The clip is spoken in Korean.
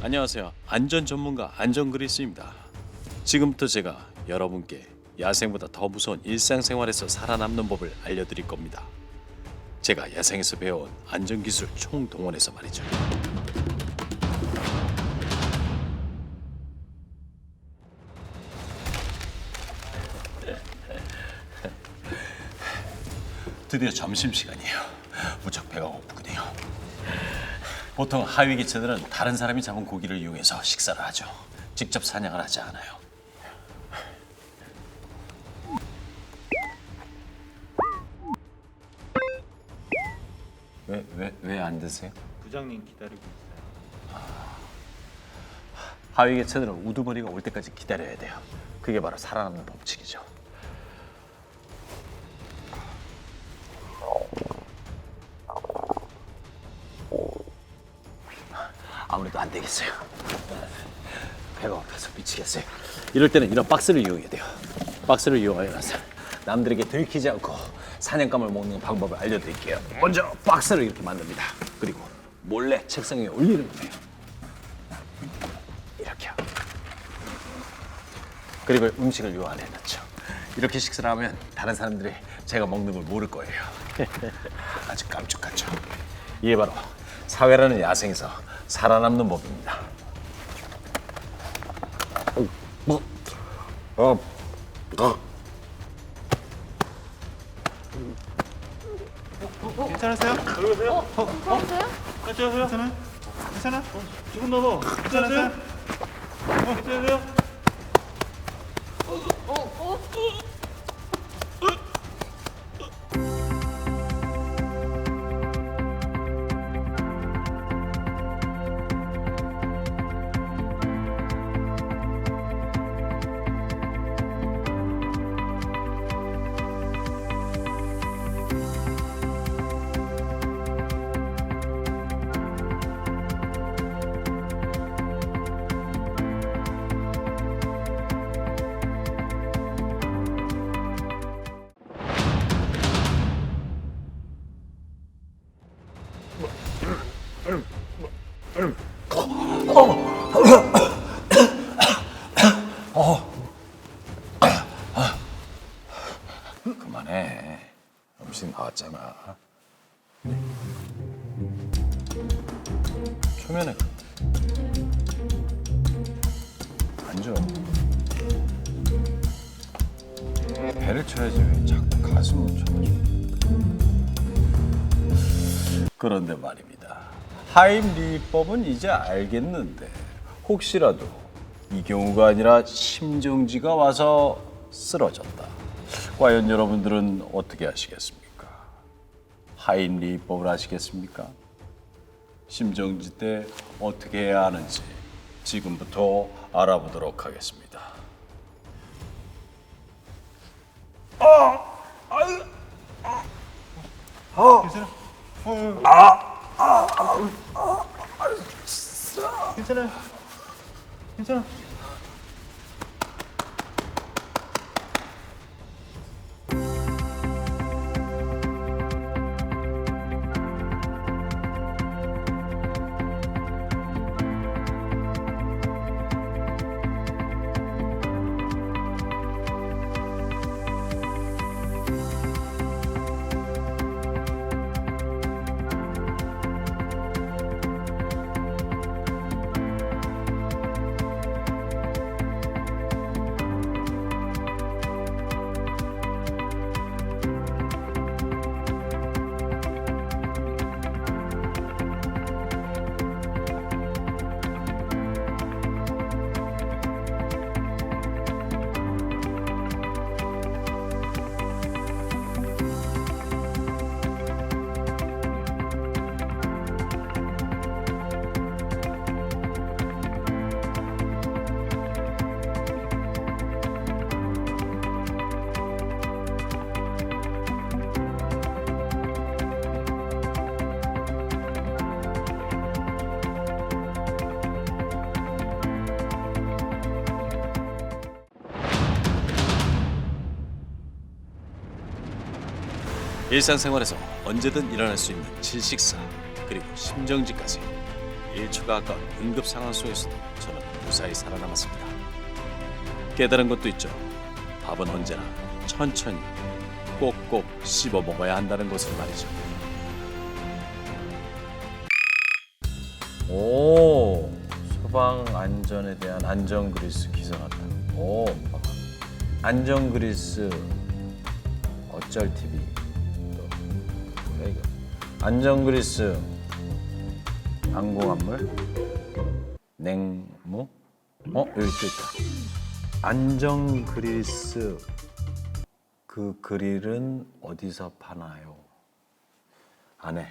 안녕하세요. 안전 전문가 안전 그리스입니다. 지금부터 제가 여러분께 야생보다 더 무서운 일상생활에서 살아남는 법을 알려드릴 겁니다. 제가 야생에서 배워온 안전 기술 총동원해서 말이죠. 드디어 점심 시간이에요. 무척 배가. 보통 하위 개체들은 다른 사람이 잡은 고기를 이용해서 식사를 하죠. 직접 사냥을 하지 않아요. 왜 왜 왜 안 드세요? 부장님 기다리고 있어요. 하위 개체들은 우두머리가 올 때까지 기다려야 돼요. 그게 바로 살아남는 법칙이죠. 아무래도 안 되겠어요. 배가 고파서 미치겠어요. 이럴 때는 이런 박스를 이용해야 돼요. 박스를 이용하여서 남들에게 들키지 않고 사냥감을 먹는 방법을 알려드릴게요. 먼저 박스를 이렇게 만듭니다. 그리고 몰래 책상 위에 올리는 거예요. 이렇게요. 그리고 음식을 요 안에 넣죠. 이렇게 식사를 하면 다른 사람들이 제가 먹는 걸 모를 거예요. 아주 깜찍하죠. 이게 바로 사회라는 야생에서 살아남는 법입니다. 뭐? 어, 어. 괜찮으세요? 그러세요? 어, 어? 괜찮으세요? 괜찮아? 괜찮아? 죽었나 봐. 괜찮으세요? 어, 괜찮으세요? 그만해. 음식 나왔잖아. 초면에 앉아. 배를 쳐야지 왜 자꾸 가슴을 쳐가지고. 그런데 말입니다. 하임리법은 이제 알겠는데 혹시라도 이 경우가 아니라 심정지가 와서 쓰러졌다. 과연 여러분들은 어떻게 하시겠습니까? 하임리법을 아시겠습니까? 심정지 때 어떻게 해야 하는지 지금부터 알아보도록 하겠습니다. 괜찮아? 어, 괜찮아요? 괜찮아? 일상생활에서 언제든 일어날 수 있는 질식사 그리고 심정지까지 1초가 아까운 응급 상황 속에서도 저는 무사히 살아남았습니다. 깨달은 것도 있죠. 밥은 언제나 천천히 꼭꼭 씹어 먹어야 한다는 것을 말이죠. 오 소방 안전에 대한 안전 그리스 기선하다. 오 안전 그리스 어쩔 TV 이거. 안전 그리스 항공화물. 냉무. 어 여기 또 있다. 안전 그리스. 그 그릴은 어디서 파나요? 안에